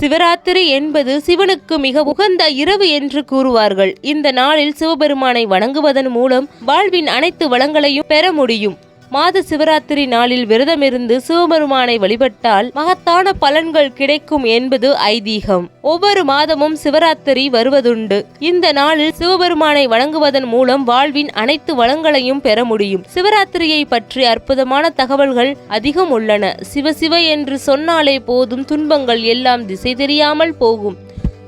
சிவராத்திரி என்பது சிவனுக்கு மிக உகந்த இரவு என்று கூறுவார்கள். இந்த நாளில் சிவபெருமானை வணங்குவதன் மூலம் வாழ்வின் அனைத்து வளங்களையும் பெற முடியும். மாத சிவராத்திரி நாளில் விரதமிருந்து சிவபெருமானை வழிபட்டால் மகத்தான பலன்கள் கிடைக்கும் என்பது ஐதீகம். ஒவ்வொரு மாதமும் சிவராத்திரி வருவதுண்டு. இந்த நாளில் சிவபெருமானை வணங்குவதன் மூலம் வாழ்வின் அனைத்து வளங்களையும் பெற முடியும். சிவராத்திரியை பற்றி அற்புதமான தகவல்கள் அதிகம் உள்ளன. சிவ சிவ என்று சொன்னாலே போதும் துன்பங்கள் எல்லாம் திசை தெரியாமல் போகும்.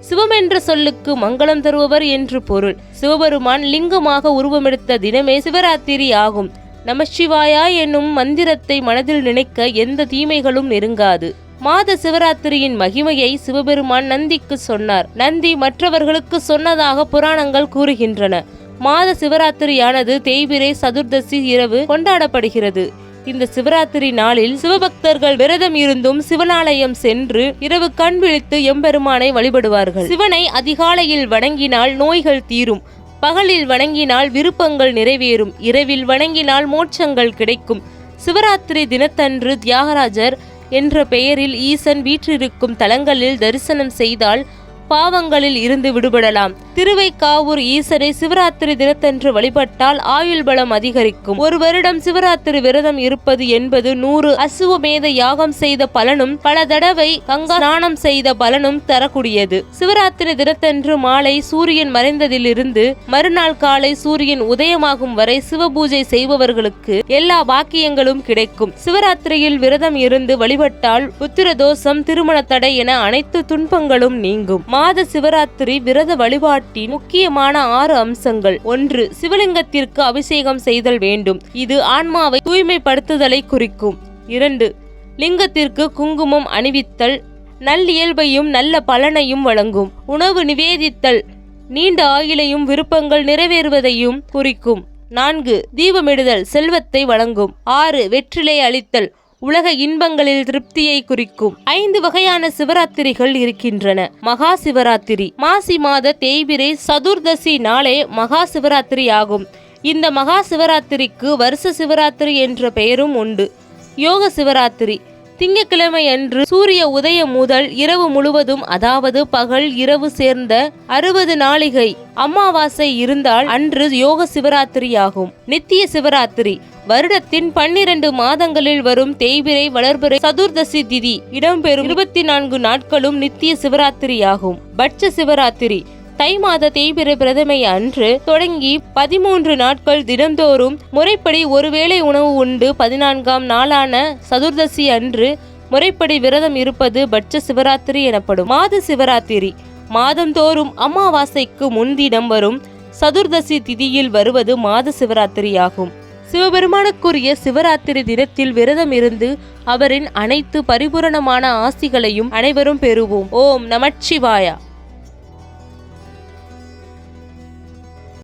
சிவம் என்ற சொல்லுக்கு மங்களம் தருபவர் என்று பொருள். சிவபெருமான் லிங்கமாக உருவமெடுத்த தினமே சிவராத்திரி ஆகும். நமசிவாயா என்னும் மந்திரத்தை மனதில் நினைக்க எந்த தீமைகளும் நெருங்காது. மாத சிவராத்திரியின் மகிமையை சிவபெருமான் நந்திக்கு சொன்னார். நந்தி மற்றவர்களுக்கு சொன்னதாக புராணங்கள் கூறுகின்றன. மாத சிவராத்திரியானது தேய்பிரை சதுர்தசி இரவு கொண்டாடப்படுகிறது. இந்த சிவராத்திரி நாளில் சிவபக்தர்கள் விரதம் இருந்தும் சிவனாலயம் சென்று இரவு கண் விழித்து எம்பெருமானை வழிபடுவார்கள். சிவனை அதிகாலையில் வணங்கினால் நோய்கள் தீரும். பகலில் வணங்கினால் விருப்பங்கள் நிறைவேறும் இரவில் வணங்கினால் மோட்சங்கள் கிடைக்கும். சிவராத்திரி தினத்தன்று தியாகராஜர் என்ற பெயரில் ஈசன் வீற்றிருக்கும் தலங்களில் தரிசனம் செய்தால் பாவங்களில் இருந்து விடுபடலாம். திருவைக்காவூர் ஈசரை சிவராத்திரி தினத்தன்று வழிபட்டால் ஆயுள் பலம் அதிகரிக்கும். ஒரு வருடம் சிவராத்திரி விரதம் இருப்பது என்பது நூறு அசுவமேத யாகம் செய்த பலனும் பல தடவை கங்கா ஸ்நானம் செய்த பலனும் தரக்கூடியது. சிவராத்திரி தினத்தன்று மாலை சூரியன் மறைந்ததிலிருந்து மறுநாள் காலை சூரியன் உதயமாகும் வரை சிவபூஜை செய்பவர்களுக்கு எல்லா பாக்கியங்களும் கிடைக்கும். சிவராத்திரியில் விரதம் இருந்து வழிபட்டால் புத்திர தோஷம் திருமண தடை என அனைத்து துன்பங்களும் நீங்கும். மாத சிவராத்திரி விரத வழிபாடு வழிபாட்டின் முக்கியமான ஆறு அம்சங்கள். ஒன்று சிவலிங்கத்திற்கு அபிஷேகம் செய்தல் வேண்டும். இது ஆன்மாவை தூய்மைப்படுத்துதலை குறிக்கும். இரண்டு லிங்கத்திற்கு குங்குமம் அணிவித்தல் நல்லியல்பையும் நல்ல பலனையும் வழங்கும். உணவு நிவேதித்தல் நீண்ட ஆயுளையும் விருப்பங்கள் நிறைவேறுவதையும் குறிக்கும். நான்கு தீபமிடுதல் செல்வத்தை வழங்கும். ஆறு வெற்றிலை அளித்தல் உலக இன்பங்களில் திருப்தியை குறிக்கும். ஐந்து வகையான சிவராத்திரிகள் இருக்கின்றன. மகா சிவராத்திரி. மாசி மாத தேய்பிரை சதுர்தசி நாளே மகா சிவராத்திரி ஆகும். இந்த மகா சிவராத்திரிக்கு வருஷ சிவராத்திரி என்ற பெயரும் உண்டு. யோக சிவராத்திரி. திங்கக்கிழமை அன்று சூரிய உதயம் முதல் இரவு முழுவதும் அதாவது பகல் இரவு சேர்ந்த அறுபது நாளிகை அமாவாசை இருந்தால் அன்று யோக சிவராத்திரி ஆகும் நித்திய சிவராத்திரி. வருடத்தின் பன்னிரண்டு மாதங்களில் வரும் தேய்பிரை வளர்பிறை சதுர்தசி திதி இடம்பெறும் இருபத்தி நான்கு நாட்களும் நித்திய சிவராத்திரி ஆகும் பட்ச சிவராத்திரி. தை மாத தீவிர பிரதமை அன்று தொடங்கி பதிமூன்று நாட்கள் தினந்தோறும் முறைப்படி ஒருவேளை உணவு உண்டு. பதினான்காம் நாளான சதுர்தசி அன்று முறைப்படி விரதம் இருப்பது பட்ச சிவராத்திரி எனப்படும். மாத சிவராத்திரி மாதந்தோறும் அமாவாசைக்கு முன்தினம் வரும். சதுர்தசி திதியில் வருவது மாத சிவராத்திரி ஆகும் சிவபெருமானுக்குரிய சிவராத்திரி தினத்தில் விரதம் இருந்து அவரின் அனைத்து பரிபூரணமான ஆசிகளையும் அனைவரும் பெறுவோம். ஓம் நமச்சிவாயா.